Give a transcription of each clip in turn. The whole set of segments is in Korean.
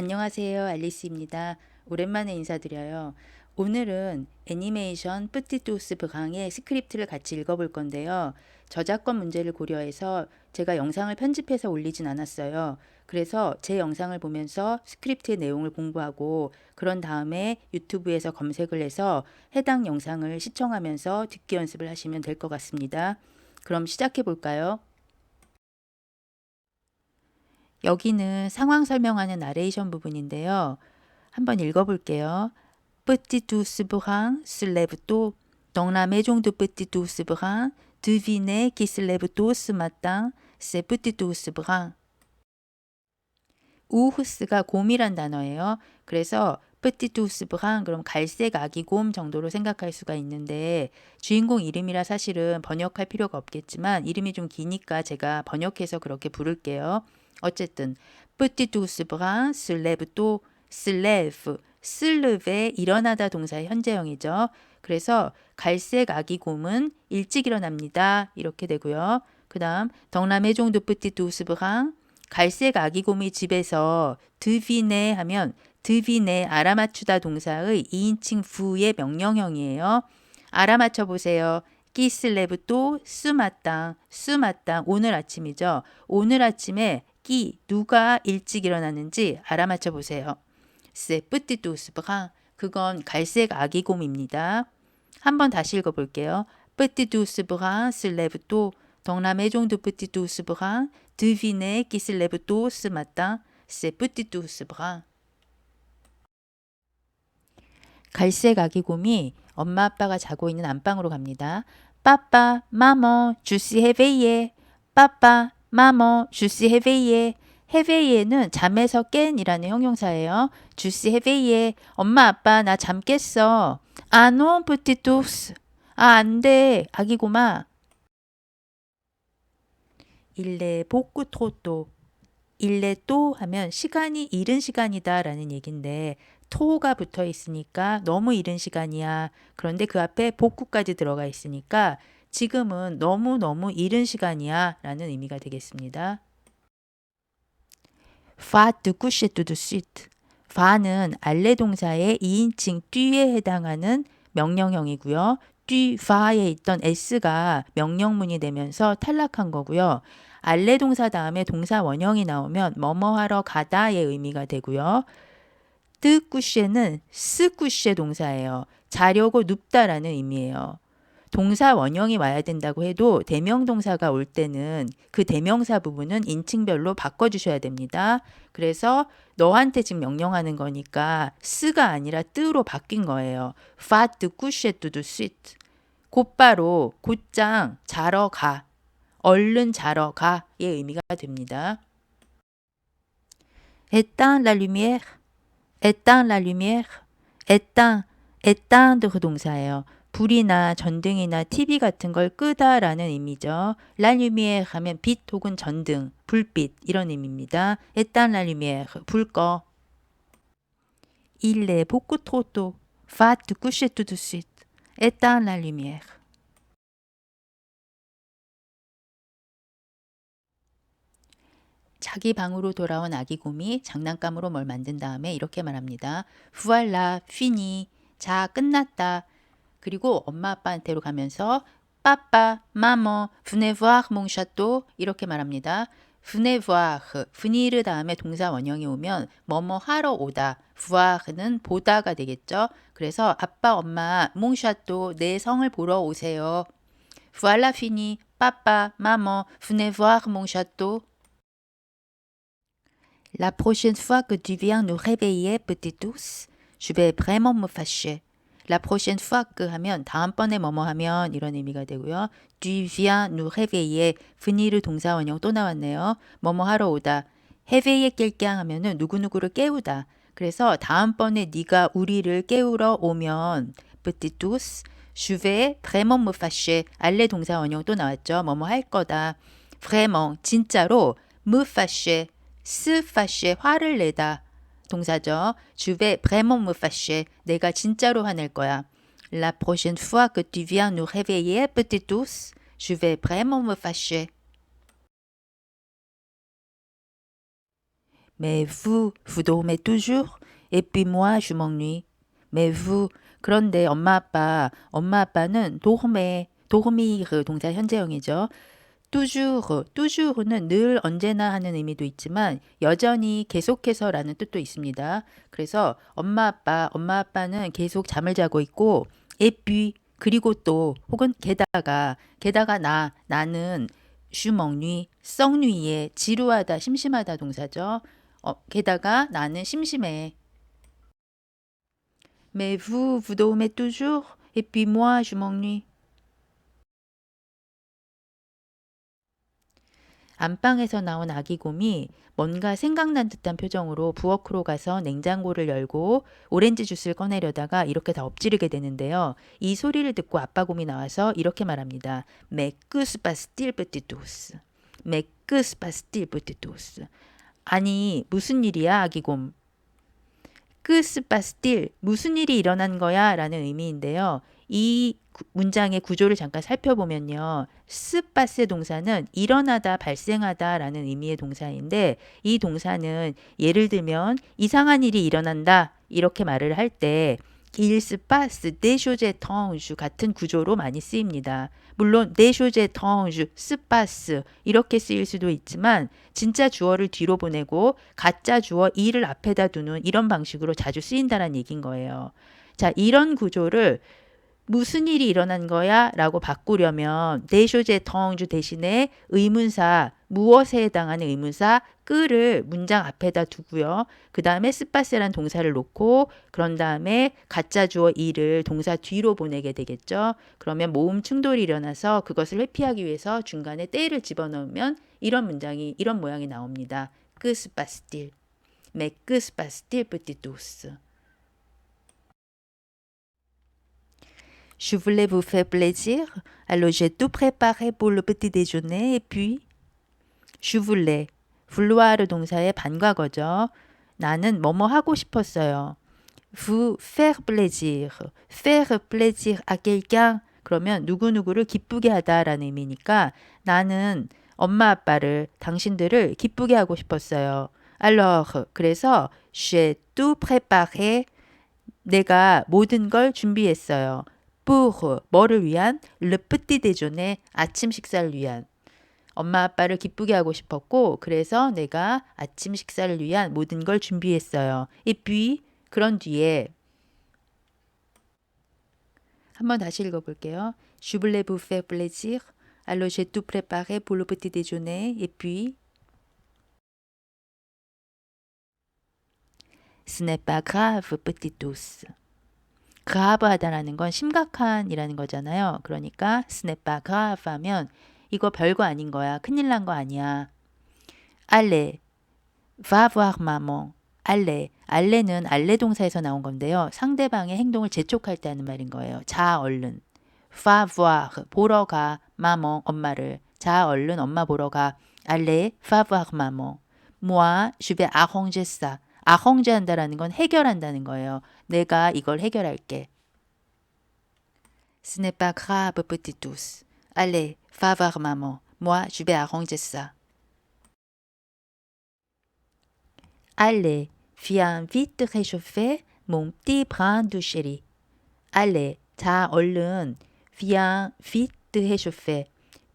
안녕하세요. 알리스입니다. 오랜만에 인사드려요. 오늘은 애니메이션 뿌티투스 브강의 스크립트를 같이 읽어볼 건데요. 저작권 문제를 고려해서 제가 영상을 편집해서 올리진 않았어요. 그래서 제 영상을 보면서 스크립트의 내용을 공부하고 그런 다음에 유튜브에서 검색을 해서 해당 영상을 시청하면서 듣기 연습을 하시면 될 것 같습니다. 그럼 시작해 볼까요? 여기는 상황 설명하는 나레이션 부분인데요. 한번 읽어볼게요. Qui se lève tôt ce matin? C'est petit douce brun. 우후스가 곰이란 단어예요. 그래서 brun 그럼 갈색 아기 곰 정도로 생각할 수가 있는데 주인공 이름이라 사실은 번역할 필요가 없겠지만 이름이 좀 기니까 제가 번역해서 그렇게 부를게요. 어쨌든 petit douce brun se lève tôt. se lève 슬르베 일어나다 동사의 현재형이죠. 그래서 갈색 아기 곰은 일찍 일어납니다. 이렇게 되고요. 그 다음 덩남의 종도 뿌띠 두스브랑 갈색 아기 곰이 집에서 드비네 하면 드비네 알아맞추다 동사의 2인칭 부의 명령형이에요. 알아맞혀 보세요. 끼슬레브 또 수마땅 수마땅 오늘 아침이죠. 오늘 아침에 끼 누가 일찍 일어났는지 알아맞혀 보세요. 세 뿌띠뚜스 브랑 그건 갈색 아기곰입니다. 한번 다시 읽어볼게요. 뿌띠뚜스 브랑 슬레브 또 동남의 종도 뿌띠뚜스 브랑 드비네 기슬레브 또스 마땅 세 뿌띠뚜스 브랑 갈색 아기곰이 엄마 아빠가 자고 있는 안방으로 갑니다. 빠빠 마모 주시 헤베이에 빠빠 마모 주시 헤베이에 헤베이에는 잠에서 깬이라는 형용사예요. 주시 헤베이에 엄마 아빠 나 잠 깼어. 아노 뿌티투스 아 안돼 아기 고마 일레 복구 토또 일레 또 하면 시간이 이른 시간이다 라는 얘긴데 토가 붙어 있으니까 너무 이른 시간이야. 그런데 그 앞에 복구까지 들어가 있으니까 지금은 너무너무 이른 시간이야 라는 의미가 되겠습니다. 파 듣구시 두두쉿 파는 알레 동사의 2인칭 뒤에 해당하는 명령형이고요. 뒤 파에 있던 s가 명령문이 되면서 탈락한 거고요. 알레 동사 다음에 동사 원형이 나오면 뭐뭐 하러 가다의 의미가 되고요. 뜨꾸쉐는 스꾸쉐 동사예요. 자려고 눕다라는 의미예요. 동사 원형이 와야 된다고 해도 대명 동사가 올 때는 그 대명사 부분은 인칭별로 바꿔 주셔야 됩니다. 그래서 너한테 지금 명령하는 거니까 쓰가 아니라 뜨로 바뀐 거예요. 파트 꾸쉐뚜두 스윗 곧바로 곧장 자러 가 얼른 자러 가의 의미가 됩니다. éteins la lumière, éteins la lumière, éteins, éteindre 그 동사예요. 불이나 전등이나 TV 같은 걸 끄다라는 의미죠. 라류미에 하면 빛 혹은 전등, 불빛 이런 의미입니다. 에딴 라류미에 불 꺼. Il est beaucoup trop tôt. 자기 방으로 돌아온 아기 곰이 장난감으로 뭘 만든 다음에 이렇게 말합니다. Voilà, fini. 자, 끝났다. 그리고 엄마 아빠한테로 가면서 빠빠, 마모, mon château 이렇게 말합니다. voir, venir 다음에 동사 원형이 오면 뭐뭐 하러 오다, voir는 보다가 되겠죠. 그래서 아빠, 엄마, château 내 성을 보러 오세요. voilà fini, papa, maman, venez voir mon château. La prochaine fois que tu viens nous réveiller, petit tous, je vais vraiment me fâcher. La prochaine fois que 하면 다음번에 뭐뭐 하면 이런 의미가 되고요. Tu viens nous réveiller. venir 동사 원형 또 나왔네요. 뭐뭐 하러 오다. réveiller quelqu'un 하면은 누구누구를 깨우다. 그래서 다음번에 네가 우리를 깨우러 오면 petit tous je vais vraiment me fâcher. 알레 동사 원형 또 나왔죠. 뭐뭐 할 거다. vraiment 진짜로 me fâcher. se fâcher 화를 내다. 동사죠. Je vais vraiment me fâcher. 내가 진짜로 화낼 거야. La prochaine fois que tu viens nous réveiller, petit tous, je vais vraiment me fâcher. Mais vous, vous dormez toujours? Et puis moi, je m'ennuie. Mais vous, 그런데 엄마 아빠, 엄마 아빠는 도르메, 도르미르 동사 현재형이죠. Toujours, toujours는 늘 언제나 하는 의미도 있지만 여전히 계속해서라는 뜻도 있습니다. 그래서 엄마 아빠, 엄마 아빠는 계속 잠을 자고 있고 et 그리고 또 혹은 게다가 게다가 나 나는 슈먹뉘 썩뉘에 지루하다 심심하다 동사죠. 어, 게다가 나는 심심해. Mais vous, vous dormez toujours et puis moi, je m'ennuie. 안방에서 나온 아기 곰이 뭔가 생각난 듯한 표정으로 부엌으로 가서 냉장고를 열고 오렌지 주스를 꺼내려다가 이렇게 다 엎지르게 되는데요. 이 소리를 듣고 아빠 곰이 나와서 이렇게 말합니다. Petit ours? 아니, 무슨 일이야, 아기곰? que se passe-t-il? 무슨 일이 일어난 거야? 라는 의미인데요. 이 구- 문장의 구조를 잠깐 살펴보면요. 스파스 동사는 일어나다, 발생하다라는 의미의 동사인데 이 동사는 예를 들면 이상한 일이 일어난다 이렇게 말을 할때 des choses étranges 같은 구조로 많이 쓰입니다. 물론 étranges, se passe 이렇게 쓰일 수도 있지만 진짜 주어를 뒤로 보내고 가짜 주어 이를 앞에다 두는 이런 방식으로 자주 쓰인다는 얘기인 거예요. 자, 이런 구조를 무슨 일이 일어난 거야? 라고 바꾸려면 대쇼제 텅주 대신에 의문사 무엇에 해당하는 의문사 끄를 문장 앞에다 두고요. 그 다음에 스파세란 동사를 놓고 그런 다음에 가짜 주어 이를 동사 뒤로 보내게 되겠죠. 그러면 모음 충돌이 일어나서 그것을 회피하기 위해서 중간에 때를 집어넣으면 이런 문장이 이런 모양이 나옵니다. 끄 스파스틸 메 끄 스파스틸 뿌띠도스 Je voulais vous faire plaisir, alors j'ai tout préparé pour le petit déjeuner et puis je voulais vouloir 동사의 반과거죠. 나는 뭐뭐 하고 싶었어요. vous faire plaisir, faire plaisir à quelqu'un 그러면 누구누구를 기쁘게 하다라는 의미니까 나는 엄마 아빠를 당신들을 기쁘게 하고 싶었어요. alors 그래서 j'ai tout préparé 내가 모든 걸 준비했어요. Pour 뭐를 위한 petit déjeuner 아침 식사를 위한 엄마 아빠를 기쁘게 하고 싶었고 그래서 내가 아침 식사를 위한 모든 걸 준비했어요. et puis 그런 뒤에 한번 다시 읽어볼게요. Je voulais vous faire plaisir. Alors j'ai tout préparé pour le petit déjeuner et puis Ce n'est pas grave, petit ours. 그라브하다라는 건 심각한이라는 거잖아요. 그러니까 스냅바 그라브 하면 이거 별거 아닌 거야. 큰일 난 거 아니야. 알레 va voir maman. 알레 알레는 알레 동사에서 나온 건데요. 상대방의 행동을 재촉할 때 하는 말인 거예요. 자 얼른 va voir 보러 가 maman 엄마를 자 얼른 엄마 보러 가 알레 va voir maman. moi je vais arranger ça. 아헝제 한다라는 건 해결한다는 거예요. 내가 이걸 해결할게. Ce n'est pas grave, petit ours. Allez, va voir maman. Moi, je vais arranger ça. Allez, viens vite réchauffer mon petit brin de chéri. Allez, 자, 얼른. viens vite réchauffer.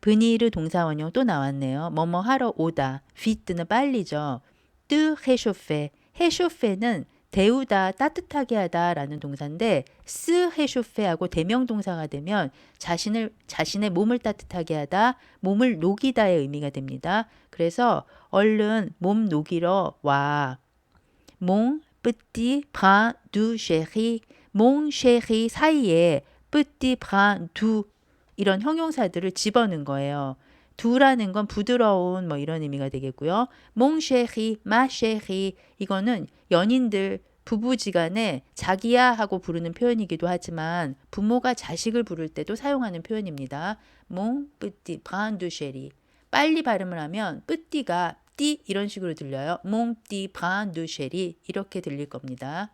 브니르 동사 원형 또 나왔네요. 뭐뭐 하러 오다. vite는 빨리죠. de réchauffer. 해쇼페는 데우다, 따뜻하게 하다라는 동사인데 스 해쇼페하고 대명 동사가 되면 자신을 자신의 몸을 따뜻하게 하다, 몸을 녹이다의 의미가 됩니다. 그래서 얼른 몸 녹이러 와. 몽 brin du chéri, 몽 chéri 사이에 brin du 이런 형용사들을 집어넣은 거예요. 두라는 건 부드러운 뭐 이런 의미가 되겠고요. 몽쉐히, 마쉐히 이거는 연인들 부부지간에 자기야 하고 부르는 표현이기도 하지만 부모가 자식을 부를 때도 사용하는 표현입니다. 몽 뿌띠 브란두쉐리 빨리 발음을 하면 뿌띠가 띠 이런 식으로 들려요. 몽띠 브란두쉐리 이렇게 들릴 겁니다.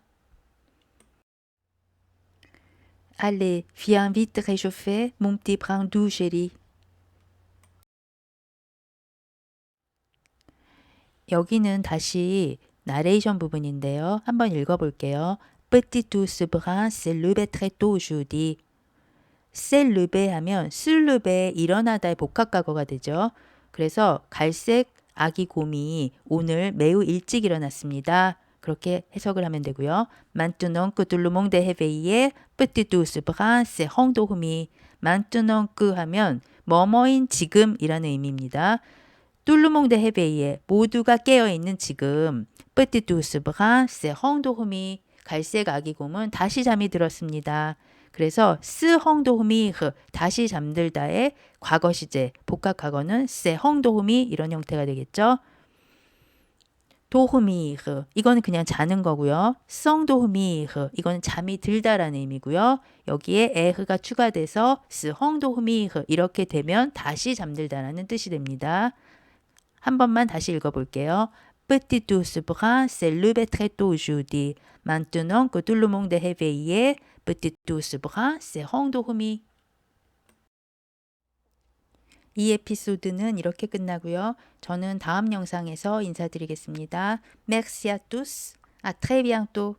Allez, viens vite réchauffer mon petit brin doux chéri. 여기는 다시 나레이션 부분인데요. 한번 읽어볼게요. Petit tous brun s'est levé très tôt aujourd'hui. s'est levé 하면 슬르베 일어나다의 복합과거가 되죠. 그래서 갈색 아기 곰이 오늘 매우 일찍 일어났습니다. 그렇게 해석을 하면 되고요. Maintenant que tout le monde est réveillé, petit brun s'est rendormi. Maintenant que 하면 뭐뭐인 지금이라는 의미입니다. 뚫루몽드 헤베이에 모두가 깨어있는 지금 s'est rendormi. 갈색 아기 곰은 다시 잠이 들었습니다. 그래서 스 헝도흠이 다시 잠들다의 과거 시제 복합 과거는 세 헝도흠이 이런 형태가 되겠죠. 도흠이 이거는 그냥 자는 거고요. 성도흠이 이거는 잠이 들다라는 의미고요. 여기에 에흐가 추가돼서 스 헝도흠이 이렇게 되면 다시 잠들다라는 뜻이 됩니다. 한 번만 다시 읽어볼게요. Petit tous brun s'est levé très tôt aujourd'hui. Maintenant que tout le monde est réveillé, petit tous brun s'est rendormi. 이 에피소드는 이렇게 끝나고요. 저는 다음 영상에서 인사드리겠습니다. Merci à tous. À très bientôt.